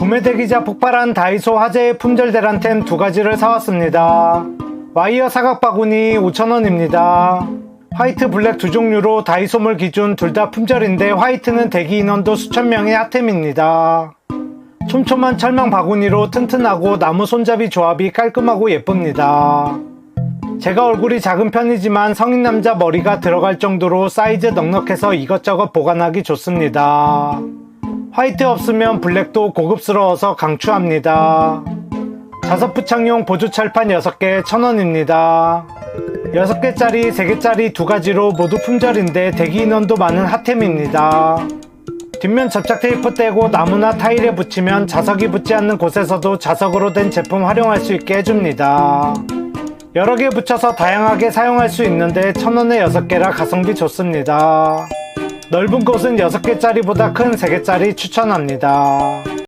구매되기자 폭발한 다이소 화재의 품절 대란템 두 가지를 사왔습니다. 와이어 사각 바구니 5,000원입니다. 화이트 블랙 두 종류로 다이소물 기준 둘 다 품절인데 화이트는 대기 인원도 수천 명의 핫템입니다. 촘촘한 철망 바구니로 튼튼하고 나무 손잡이 조합이 깔끔하고 예쁩니다. 제가 얼굴이 작은 편이지만 성인 남자 머리가 들어갈 정도로 사이즈 넉넉해서 이것저것 보관하기 좋습니다. 화이트 없으면 블랙도 고급스러워서 강추합니다. 자석 부착용 보조 철판 6개 1000원입니다. 6개짜리, 3개짜리 두 가지로 모두 품절인데 대기 인원도 많은 핫템입니다. 뒷면 접착 테이프 떼고 나무나 타일에 붙이면 자석이 붙지 않는 곳에서도 자석으로 된 제품 활용할 수 있게 해줍니다. 여러 개 붙여서 다양하게 사용할 수 있는데 천원에 6개라 가성비 좋습니다. 넓은 곳은 6개짜리보다 큰 3개짜리 추천합니다.